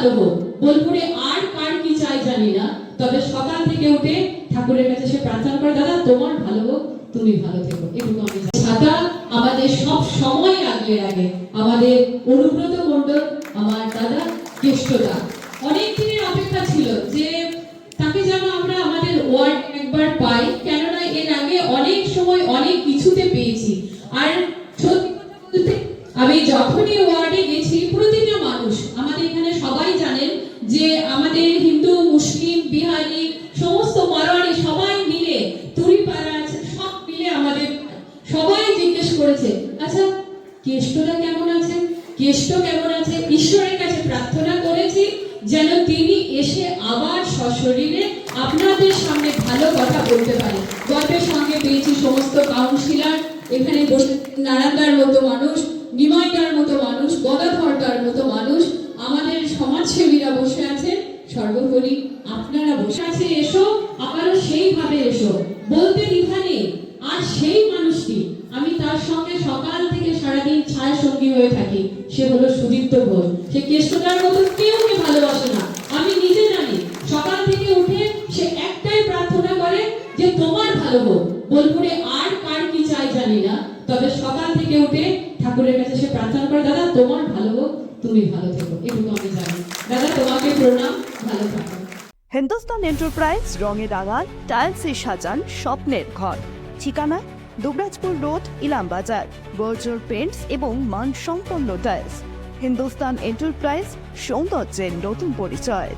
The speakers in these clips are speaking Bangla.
ভালো হোক বোলপুরে আর কার কি চাই জানি না, তবে সকাল থেকে উঠে ঠাকুরের কাছে সে প্রার্থনা করে, দাদা, তোমার ভালো হোক, তুমি ভালো থেকো। এটুকু আমি। ছাতা আমাদের সব সময় আগলে রাখে। আমাদের অনুব্রত মণ্ডল, আমার দাদা কেষ্টদা। অনেক দিনের অপেক্ষা ছিল যে তাকে যেন আমরা আমাদের ওয়ার্ড একবার পাই, কেননা এর আগে অনেক সময় অনেক কিছুতে পেয়েছি। আর সত্যি কথা বলতে, আমি যখনই ওয়ার্ডে গেছি প্রতিটা করেছে আচ্ছা কেষ্টরা কেমন আছে? কেষ্ট কেমন আছে? ঈশ্বরের কাছে প্রার্থনা করেছি যেন তিনি এসে আবার সশরীরে আপনাদের সামনে ভালো কথা বলতে পারে। গল্পের সঙ্গে পেয়েছি সমস্ত কাউন্সিলর এখানে বসে নারায়ণদার মতো মানুষ, নিমাইদার মতো মানুষ, গদাধরদার মতো মানুষ, আমাদের সমাজসেবীরা বসে আছে। সর্বোপরি আপনারা বসে আছে, এসো, আবারও সেইভাবে এসো। বলতে দ্বিধা নেই। হয়ে থাকি। সে হলো সুদীপ্ত ঘোষ। সে কেষ্টদার মতো কেউ কে ভালোবাসে না। আমি নিজে জানি, সকাল থেকে উঠে সে একটাই প্রার্থনা করে যে তোমার ভালো হোক। বোলপুরে আর কার কি চাই জানি না। তবে সকাল থেকে উঠে ঠাকুরের কাছে সে প্রার্থনা করে, দাদা, তোমার ভালো হোক, তুমি ভালো থেকো। এটুকু আমি জানি। দাদা, তোমাকে প্রণাম। ভালো থাকো। হিন্দুস্তান এন্টারপ্রাইজ, রঙে রাঙান টাইলসে সাজান, স্বপ্নের ঘর। ঠিকানা দুবরাজপুর রোড ইলামবাজার বর্জর পেন্টস এবং মানসম্পন্ন টাইলস হিন্দুস্তান এন্টারপ্রাইজ সৌন্দর্যের নতুন পরিচয়।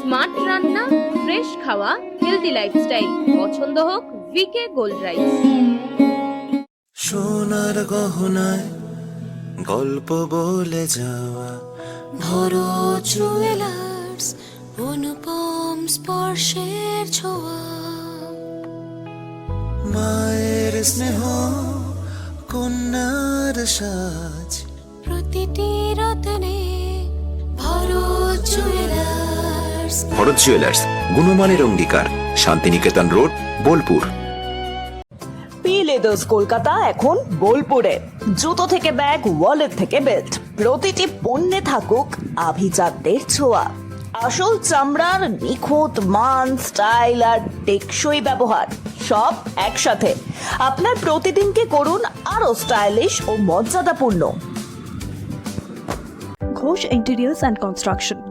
স্মার্ট রান্না ফ্রেশ খাওয়া হেলদি লাইফস্টাইল পছন্দ হোক ভিকে গোল্ড রাইস সোনার গহনায় গল্প বলে যাওয়া। ভরো জুয়েলার্স অনুপম স্পর্শের ছোঁয়া। মায়ের স্নেহ কন্যার সাজ। প্রতিটি রতনে ভরো জুয়েলার্স। ভরত জুয়েলার্স গুণমানের অঙ্গীকার Santiniketan road Bolpur P leathers Kolkata এখন বোলপুরে জুতো থেকে ব্যাগ ওয়ালেট থেকে বেল্ট প্রতিটি পণ্যে থাকুক আভিজাতদের ছোঁয়া আসল চামড়ার নিখুঁত মান স্টাইল আর টেকসই ব্যবহার সব একসাথে আপনার প্রতিদিনকে করুন আরও স্টাইলিশ ও মর্যাদাপূর্ণ ঘোষ ইন্টেরিয়ার্স অ্যান্ড কনস্ট্রাকশন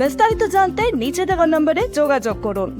বিস্তারিত জানতে নিচে দেওয়া নম্বরে যোগাযোগ করুন।